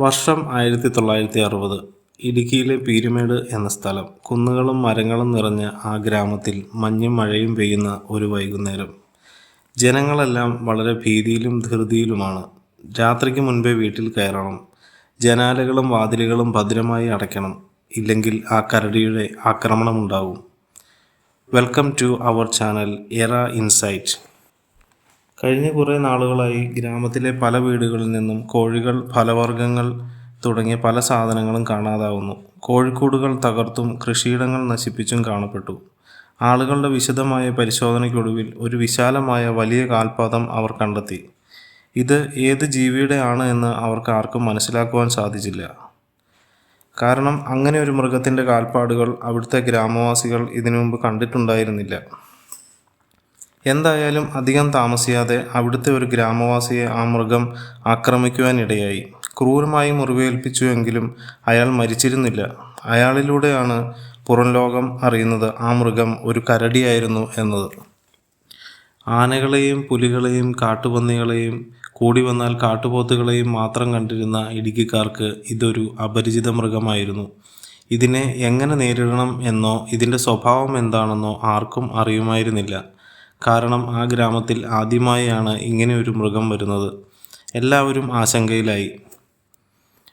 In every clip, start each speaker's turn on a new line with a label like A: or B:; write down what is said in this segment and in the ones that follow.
A: വർഷം ആയിരത്തി തൊള്ളായിരത്തി അറുപത് ഇടുക്കിയിലെ പീരുമേട് എന്ന സ്ഥലം കുന്നുകളും മരങ്ങളും നിറഞ്ഞ ആ ഗ്രാമത്തിൽ മഞ്ഞും മഴയും പെയ്യുന്ന ഒരു വൈകുന്നേരം. ജനങ്ങളെല്ലാം വളരെ ഭീതിയിലും ധൃതിയിലുമാണ്. രാത്രിക്ക് മുൻപേ വീട്ടിൽ കയറണം. ജനാലകളും വാതിലുകളും ഭദ്രമായി അടയ്ക്കണം. ഇല്ലെങ്കിൽ ആ കരടിയുടെ ആക്രമണമുണ്ടാവും വെൽക്കം ടു അവർ ചാനൽ എറ ഇൻസൈറ്റ്. കഴിഞ്ഞ കുറേ നാളുകളായി ഗ്രാമത്തിലെ പല വീടുകളിൽ നിന്നും കോഴികൾ ഫലവർഗങ്ങൾ തുടങ്ങിയ പല സാധനങ്ങളും കാണാതാവുന്നു. കോഴിക്കൂടുകൾ തകർത്തും കൃഷിയിടങ്ങൾ നശിപ്പിച്ചും കാണപ്പെട്ടു. ആളുകളുടെ വിശദമായ പരിശോധനയ്ക്കൊടുവിൽ ഒരു വിശാലമായ വലിയ കാൽപാദം അവർ കണ്ടെത്തി. ഇത് ഏത് ജീവിയുടെ ആണ് എന്ന് അവർക്ക് ആർക്കും മനസ്സിലാക്കുവാൻ സാധിച്ചില്ല. കാരണം അങ്ങനെ ഒരു മൃഗത്തിന്റെ കാൽപ്പാടുകൾ അവിടുത്തെ ഗ്രാമവാസികൾ ഇതിനു മുമ്പ് കണ്ടിട്ടുണ്ടായിരുന്നില്ല. എന്തായാലും അധികം താമസിയാതെ അവിടുത്തെ ഒരു ഗ്രാമവാസിയെ ആ മൃഗം ആക്രമിക്കുവാനിടയായി. ക്രൂരമായി മുറിവേൽപ്പിച്ചുവെങ്കിലും അയാൾ മരിച്ചിരുന്നില്ല. അയാളിലൂടെയാണ് പുറം ലോകം അറിയുന്നത് ആ മൃഗം ഒരു കരടിയായിരുന്നു എന്നത്. ആനകളെയും പുലികളെയും കാട്ടുപന്നികളെയും കൂടി വന്നാൽ കാട്ടുപോത്തുകളെയും മാത്രം കണ്ടിരുന്ന ഇടുക്കിക്കാർക്ക് ഇതൊരു അപരിചിത മൃഗമായിരുന്നു. ഇതിനെ എങ്ങനെ നേരിടണം എന്നോ ഇതിന്റെ സ്വഭാവം എന്താണെന്നോ ആർക്കും അറിയുമായിരുന്നില്ല. കാരണം ആ ഗ്രാമത്തിൽ ആദ്യമായാണ് ഒരു മൃഗം വരുന്നത്. എല്ലാവരും ആശങ്കയിലായി.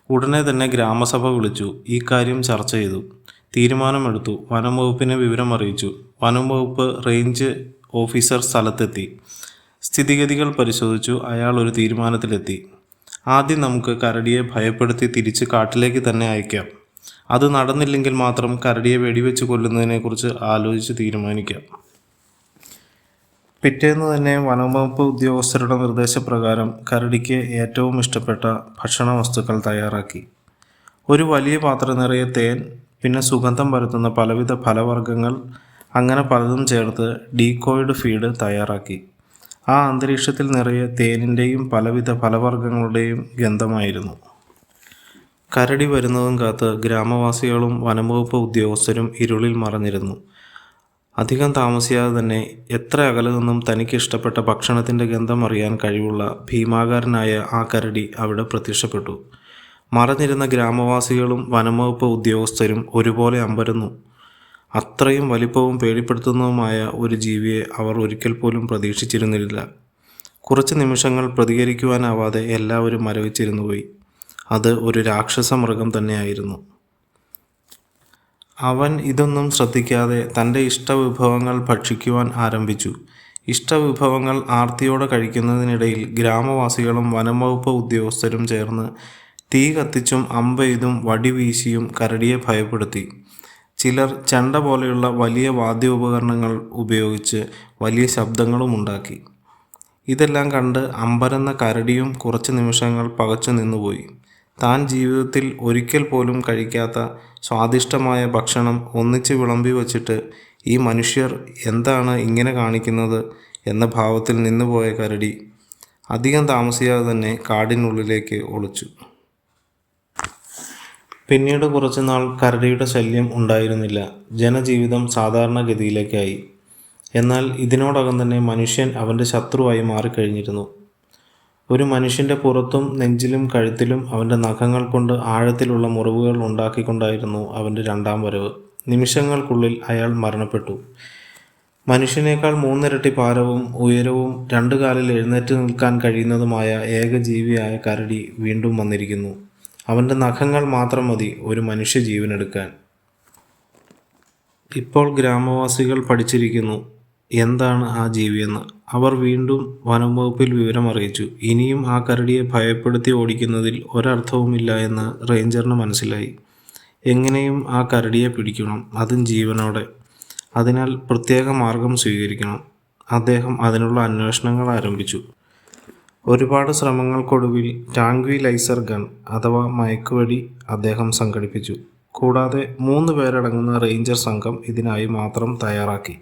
A: ഉടനെ തന്നെ ഗ്രാമസഭ വിളിച്ചു. ഈ കാര്യം ചർച്ച ചെയ്തു. തീരുമാനമെടുത്തു. വനം വകുപ്പിനെ വിവരം അറിയിച്ചു വനം വകുപ്പ് റേഞ്ച് ഓഫീസർ സ്ഥലത്തെത്തി. സ്ഥിതിഗതികൾ പരിശോധിച്ചു. അയാൾ ഒരു തീരുമാനത്തിലെത്തി. ആദ്യം നമുക്ക് കരടിയെ ഭയപ്പെടുത്തി തിരിച്ച് കാട്ടിലേക്ക് തന്നെ അയക്കാം. അത് നടന്നില്ലെങ്കിൽ മാത്രം കരടിയെ വെടിവെച്ച് കൊല്ലുന്നതിനെക്കുറിച്ച് ആലോചിച്ച് തീരുമാനിക്കാം. പിറ്റേന്ന് തന്നെ വനംവകുപ്പ് ഉദ്യോഗസ്ഥരുടെ നിർദ്ദേശപ്രകാരം കരടിക്ക് ഏറ്റവും ഇഷ്ടപ്പെട്ട ഭക്ഷണ വസ്തുക്കൾ തയ്യാറാക്കി. ഒരു വലിയ പാത്രം നിറയെ തേൻ പിന്നെ സുഗന്ധം പരത്തുന്ന പലവിധ ഫലവർഗങ്ങൾ അങ്ങനെ പലതും ചേർത്ത് ഡീകോയിഡ് ഫീഡ് തയ്യാറാക്കി. ആ അന്തരീക്ഷത്തിൽ നിറയെ തേനിന്റെയും പലവിധ ഫലവർഗങ്ങളുടെയും ഗന്ധമായിരുന്നു. കരടി വരുന്നതും കാത്ത് ഗ്രാമവാസികളും വനംവകുപ്പ് ഉദ്യോഗസ്ഥരും ഇരുളിൽ മറഞ്ഞിരുന്നു. അധികം താമസിയാതെ തന്നെ എത്ര അകലെ നിന്നും തനിക്ക് ഇഷ്ടപ്പെട്ട ഭക്ഷണത്തിന്റെ ഗന്ധം അറിയാൻ കഴിവുള്ള ഭീമാകാരനായ ആ കരടി അവിടെ പ്രത്യക്ഷപ്പെട്ടു. മറഞ്ഞിരുന്ന ഗ്രാമവാസികളും വനംവകുപ്പ് ഉദ്യോഗസ്ഥരും ഒരുപോലെ അമ്പരന്നു. അത്രയും വലിപ്പവും പേടിപ്പെടുത്തുന്നതുമായ ഒരു ജീവിയെ അവർ ഒരിക്കൽ പോലും പ്രതീക്ഷിച്ചിരുന്നില്ല. കുറച്ച് നിമിഷങ്ങൾ പ്രതികരിക്കുവാനാവാതെ എല്ലാവരും മരവിച്ചിരുന്നു പോയി അത് ഒരു രാക്ഷസ മൃഗം തന്നെയായിരുന്നു. അവൻ ഇതൊന്നും ശ്രദ്ധിക്കാതെ തന്റെ ഇഷ്ടവിഭവങ്ങൾ ഭക്ഷിക്കുവാൻ ആരംഭിച്ചു. ഇഷ്ടവിഭവങ്ങൾ ആർത്തിയോടെ കഴിക്കുന്നതിനിടയിൽ ഗ്രാമവാസികളും വനംവകുപ്പ് ഉദ്യോഗസ്ഥരും ചേർന്ന് തീ കത്തിച്ചും അമ്പെയ്തും വടിവീശിയും കരടിയെ ഭയപ്പെടുത്തി. ചിലർ ചെണ്ട പോലെയുള്ള വലിയ വാദ്യോപകരണങ്ങൾ ഉപയോഗിച്ച് വലിയ ശബ്ദങ്ങളും ഉണ്ടാക്കി. ഇതെല്ലാം കണ്ട് അമ്പരന്ന കരടിയും കുറച്ച് നിമിഷങ്ങൾ പകച്ചു നിന്നുപോയി. താൻ ജീവിതത്തിൽ ഒരിക്കൽ പോലും കഴിക്കാത്ത സ്വാദിഷ്ടമായ ഭക്ഷണം ഒന്നിച്ച് വിളമ്പി വച്ചിട്ട് ഈ മനുഷ്യർ എന്താണ് ഇങ്ങനെ കാണിക്കുന്നത് എന്ന ഭാവത്തിൽ നിന്നുപോയ കരടി അധികം താമസിയാതെ തന്നെ കാടിനുള്ളിലേക്ക് ഒളിച്ചു. പിന്നീട് കുറച്ചുനാൾ കരടിയുടെ ശല്യം ഉണ്ടായിരുന്നില്ല. ജനജീവിതം സാധാരണഗതിയിലേക്കായി. എന്നാൽ ഇതിനോടകം തന്നെ മനുഷ്യൻ അവന്റെ ശത്രുവായി മാറിക്കഴിഞ്ഞിരുന്നു. ഒരു മനുഷ്യന്റെ പുറത്തും നെഞ്ചിലും കഴുത്തിലും അവന്റെ നഖങ്ങൾ കൊണ്ട് ആഴത്തിലുള്ള മുറിവുകൾ ഉണ്ടാക്കിക്കൊണ്ടായിരുന്നു അവന്റെ രണ്ടാം വരവ്. നിമിഷങ്ങൾക്കുള്ളിൽ അയാൾ മരണപ്പെട്ടു. മനുഷ്യനേക്കാൾ മൂന്നിരട്ടി ഭാരവും ഉയരവും രണ്ടു കാലിൽ എഴുന്നേറ്റ് നിൽക്കാൻ കഴിയുന്നതുമായ ഏക ജീവിയായ കരടി വീണ്ടും വന്നിരിക്കുന്നു. അവന്റെ നഖങ്ങൾ മാത്രം മതി ഒരു മനുഷ്യ ജീവനെടുക്കാൻ. ഇപ്പോൾ ഗ്രാമവാസികൾ പഠിച്ചിരിക്കുന്നു എന്താണ് ആ ജീവിയെന്ന്. അവർ വീണ്ടും വനം വകുപ്പിൽ വിവരം അറിയിച്ചു ഇനിയും ആ കരടിയെ ഭയപ്പെടുത്തി ഓടിക്കുന്നതിൽ ഒരർത്ഥവുമില്ല എന്ന് റേഞ്ചറിന് മനസ്സിലായി. എങ്ങനെയും ആ കരടിയെ പിടിക്കണം അതും ജീവനോടെ. അതിനാൽ പ്രത്യേക മാർഗം സ്വീകരിക്കണം. അദ്ദേഹം അതിനുള്ള അന്വേഷണങ്ങൾ ആരംഭിച്ചു. ഒരുപാട് ശ്രമങ്ങൾക്കൊടുവിൽ ടാങ്ക്വി ലൈസർ ഗൺ അഥവാ മയക്കുവടി അദ്ദേഹം സംഘടിപ്പിച്ചു. കൂടാതെ മൂന്ന് പേരടങ്ങുന്ന റേഞ്ചർ സംഘം ഇതിനായി മാത്രം തയ്യാറാക്കി.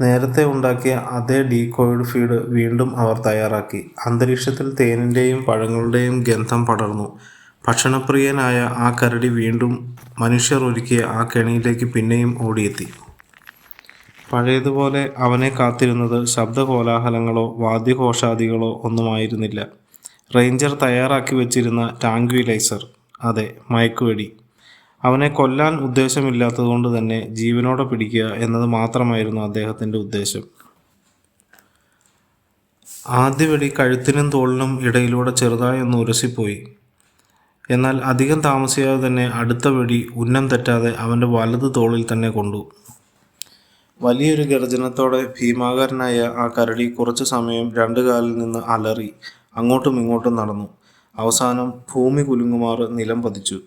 A: നേരത്തെ ഉണ്ടാക്കിയ അതേ ഡീകോയിഡ് ഫീഡ് വീണ്ടും അവർ തയ്യാറാക്കി. അന്തരീക്ഷത്തിൽ തേനിന്റെയും പഴങ്ങളുടെയും ഗന്ധം പടർന്നു. ഭക്ഷണപ്രിയനായ ആ കരടി വീണ്ടും മനുഷ്യർ ഒരുക്കിയ ആ കെണിയിലേക്ക് പിന്നെയും ഓടിയെത്തി. പഴയതുപോലെ അവനെ കാത്തിരുന്നത് ശബ്ദകോലാഹലങ്ങളോ വാദ്യഘോഷാദികളോ ഒന്നുമായിരുന്നില്ല. റേഞ്ചർ തയ്യാറാക്കി വെച്ചിരുന്ന ടാങ്ക്വിലൈസർ അതെ മയക്കുവെടി. അവനെ കൊല്ലാൻ ഉദ്ദേശമില്ലാത്തതുകൊണ്ട് തന്നെ ജീവനോടെ പിടിക്കുക എന്നത് മാത്രമായിരുന്നു അദ്ദേഹത്തിന്റെ ഉദ്ദേശം. ആദ്യ വെടി കഴുത്തിനും തോളിനും ഇടയിലൂടെ ചെറുതായി ഒന്ന് ഉരസിപ്പോയി. എന്നാൽ അധികം താമസിയാതെ തന്നെ അടുത്ത വെടി ഉന്നം തെറ്റാതെ അവന്റെ വലത് തോളിൽ തന്നെ കൊണ്ടു. വലിയൊരു ഗർജനത്തോടെ ഭീമാകാരനായ ആ കരടി കുറച്ചു സമയം രണ്ടു കാലിൽ നിന്ന് അലറി അങ്ങോട്ടും ഇങ്ങോട്ടും നടന്നു. അവസാനം ഭൂമി കുലുങ്ങുമാറ് നിലം പതിച്ചു.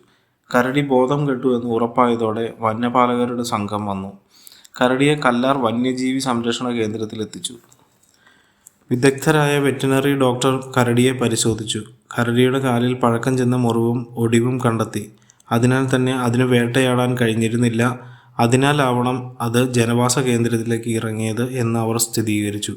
A: കരടി ബോധം കെട്ടു എന്ന് ഉറപ്പായതോടെ വന്യപാലകരുടെ സംഘം വന്നു. കരടിയെ കല്ലാർ വന്യജീവി സംരക്ഷണ കേന്ദ്രത്തിലെത്തിച്ചു. വിദഗ്ധരായ വെറ്റിനറി ഡോക്ടർ കരടിയെ പരിശോധിച്ചു. കരടിയുടെ കാലിൽ പഴക്കം ചെന്ന മുറിവും ഒടിവും കണ്ടെത്തി. അതിനാൽ തന്നെ അതിന് വേട്ടയാടാൻ കഴിഞ്ഞിരുന്നില്ല. അതിനാലാവണം അത് ജനവാസ കേന്ദ്രത്തിലേക്ക് ഇറങ്ങിയത് എന്ന് അവർ സ്ഥിരീകരിച്ചു.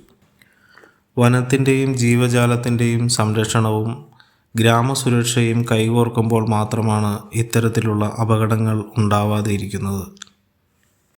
A: വനത്തിന്റെയും ജീവജാലത്തിന്റെയും സംരക്ഷണവും ഗ്രാമസുരക്ഷയും കൈകോർക്കുമ്പോൾ മാത്രമാണ് ഇത്തരത്തിലുള്ള അപകടങ്ങൾ ഉണ്ടാവാതെ ഇരിക്കുന്നത്